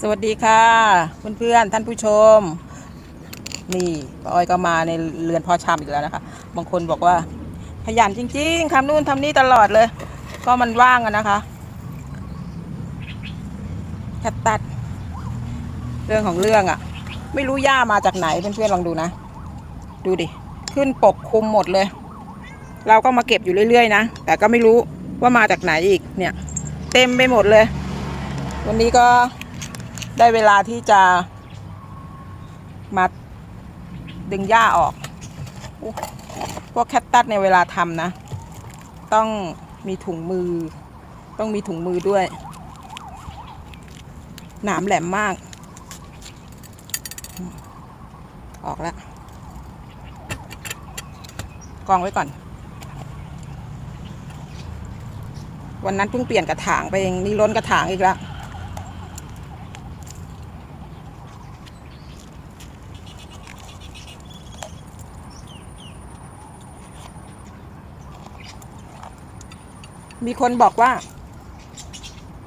สวัสดีค่ะ เพื่อนๆท่านผู้ชม นี่ป้าอ้อยก็มาในเรือนเพอชำอีกแล้วนะคะ บางคนบอกว่าขยันจริง ๆทำนู่นทำนี่ตลอดเลย ก็มันว่างอะนะคะแคตตัด เรื่องของเรื่องอะไม่รู้ย่ามาจากไหนเพื่อนๆลองดูนะ ดูดิ ขึ้นปกคลุมหมดเลย เราก็มาเก็บอยู่เรื่อยๆนะ แต่ก็ไม่รู้ว่ามาจากไหนอีกเนี่ย เต็มไปหมดเลย วันนี้ก็ ได้เวลาที่จะมาดึงหญ้าออกอพวกแคตตัสในเวลาทำนะ ต้องมีถุงมือ ต้องมีถุงมือด้วย หนามแหลมมาก ออกแล้ว กองไว้ก่อน วันนั้นเพิ่งเปลี่ยนกระถางไปเองนี่ล้นกระถางอีกแล้ว มีคนบอกว่า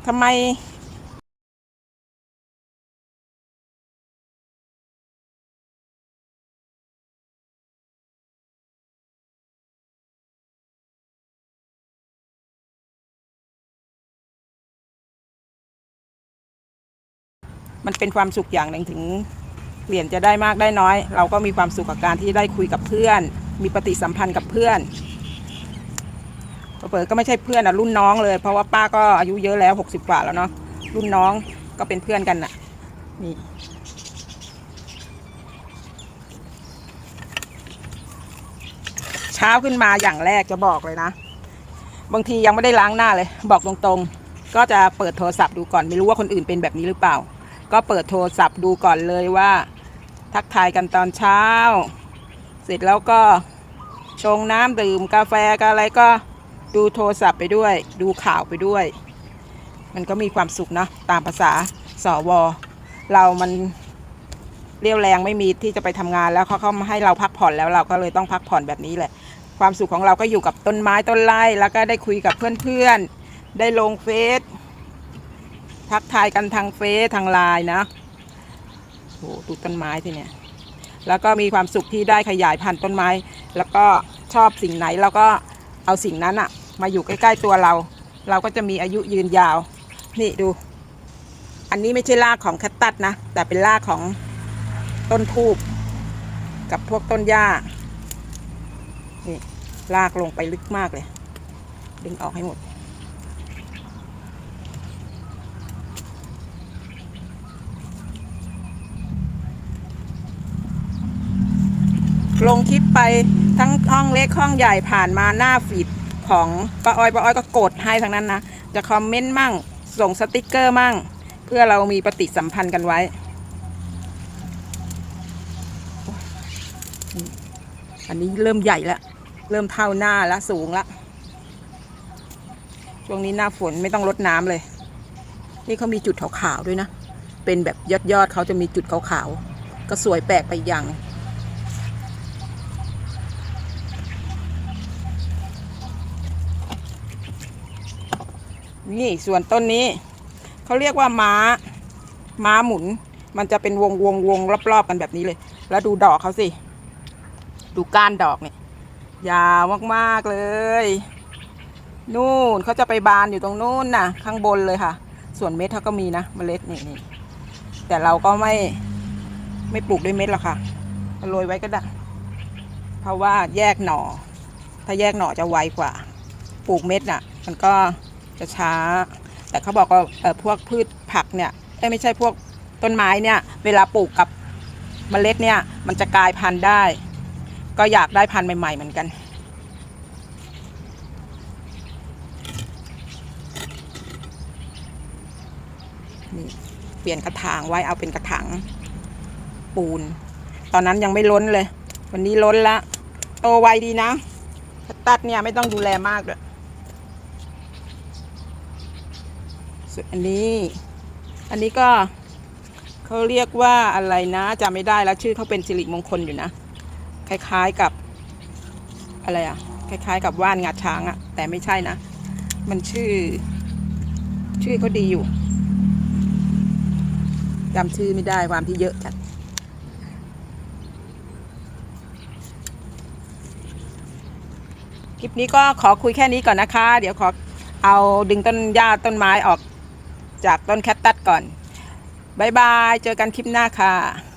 ทำไมมันเป็นความสุขอย่างหนึ่งถึงเปลี่ยนจะได้มากได้น้อย เราก็มีความสุขกับการที่ได้คุยกับเพื่อน มีปฏิสัมพันธ์กับเพื่อน เปิดก็ไม่ใช่เพื่อนอะรุ่นน้องเลย เพราะว่าป้าก็อายุเยอะแล้วหกสิบกว่าแล้วเนาะรุ่นน้องก็เป็นเพื่อนกันน่ะ นี่เช้าขึ้นมาอย่างแรกจะบอกเลยนะ บางทียังไม่ได้ล้างหน้าเลย บอกตรงๆ ก็จะเปิดโทรศัพท์ดูก่อนไม่รู้ว่าคนอื่นเป็นแบบนี้หรือเปล่า ก็เปิดโทรศัพท์ดูก่อนเลยว่า ทักทายกันตอนเช้า เสร็จแล้วก็ชงน้ำดื่มกาแฟก็อะไรก็ ดูโทรศัพท์ไปด้วย ดูข่าวไปด้วย มันก็มีความสุขเนาะตามภาษาสวเรามันเรียวแรงไม่มีที่จะไปทำงานแล้วเขาเข้ามาให้เราพักผ่อนแล้วเราก็เลยต้องพักผ่อนแบบนี้แหละ ความสุขของเราก็อยู่กับต้นไม้ต้นไร่แล้วก็ได้คุยกับเพื่อนๆ ได้ลงเฟซทักทายกันทางเฟซทางไลน์นะโหดูต้นไม้ที่เนี่ยแล้วก็มีความสุขที่ได้ขยายพันธุ์ต้นไม้ แล้วก็ชอบสิ่งไหนเราก็เอาสิ่งนั้นอะ มาอยู่ใกล้ๆตัวเรา เราก็จะมีอายุยืนยาว นี่ดู อันนี้ไม่ใช่รากของแคตตัสนะ แต่เป็นรากของต้นทูบกับพวกต้นหญ้า นี่ลากลงไปลึกมากเลย ดึงออกให้หมด ลงคลิปไปทั้งห้องเล็กห้องใหญ่ผ่านมาหน้าฟีด ของป้าอ้อยป้าอ้อยก็กดให้ทั้งนั้นนะ จะคอมเมนต์มั่ง ส่งสติกเกอร์มั่ง เพื่อเรามีปฏิสัมพันธ์กันไว้อันนี้เริ่มใหญ่แล้วเริ่มเท่าหน้าล้วสูงล้วช่วงนี้หน้าฝนไม่ต้องรดน้ำเลย นี่เขามีจุดขาวๆด้วยนะ เป็นแบบยอดยอดๆเขาจะมีจุดขาวๆก็สวยแปลกไปอย่าง นี่ส่วนต้นนี้เขาเรียกว่าม้า ม้าหมุน มันจะเป็นวงวงวงรอบๆกันแบบนี้เลย แล้วดูดอกเขาสิ ดูก้านดอกเนี่ย ยาวมากๆเลย นู่นเขาจะไปบานอยู่ตรงนู่นน่ะ ข้างบนเลยค่ะ ส่วนเม็ดเขาก็มีนะเมล็ดนี่นี่แต่เราก็ไม่ไม่ปลูกด้วยเม็ดหรอกค่ะโรยไว้ก็ได้เพราะว่าแยกหน่อ ถ้าแยกหน่อจะไวกว่า ปลูกเม็ดน่ะ มันก็ จะช้า แต่เขาบอกว่าพวกพืชผักเนี่ยเอ้ยไม่ใช่พวกต้นไม้เนี่ย เวลาปลูกกับเมล็ดเนี่ย มันจะกลายพันธุ์ได้ ก็อยากได้พันธุ์ใหม่ๆเหมือนกัน นี่เปลี่ยนกระถางไว้เอาเป็นกระถางปูน ตอนนั้นยังไม่ล้นเลย วันนี้ล้นละโตไวดีนะ ตัดเนี่ยไม่ต้องดูแลมากเลย ส่วนอันนี้ อันนี้ก็เขาเรียกว่าอะไรนะจำไม่ได้แล้วชื่อเขาเป็นสิริมงคลอยู่นะ คล้ายๆกับอะไรอะคล้ายๆกับว่านงาช้างอะแต่ไม่ใช่นะ มันชื่อ ชื่อเขาดีอยู่จำชื่อไม่ได้ความที่เยอะจัดคลิปนี้ก็ขอคุยแค่นี้ก่อนนะคะ เดี๋ยวขอเอาดึงต้นหญ้าต้นไม้ออก จากต้นแคตตัสก่อนบายบาย เจอกันคลิปหน้าค่ะ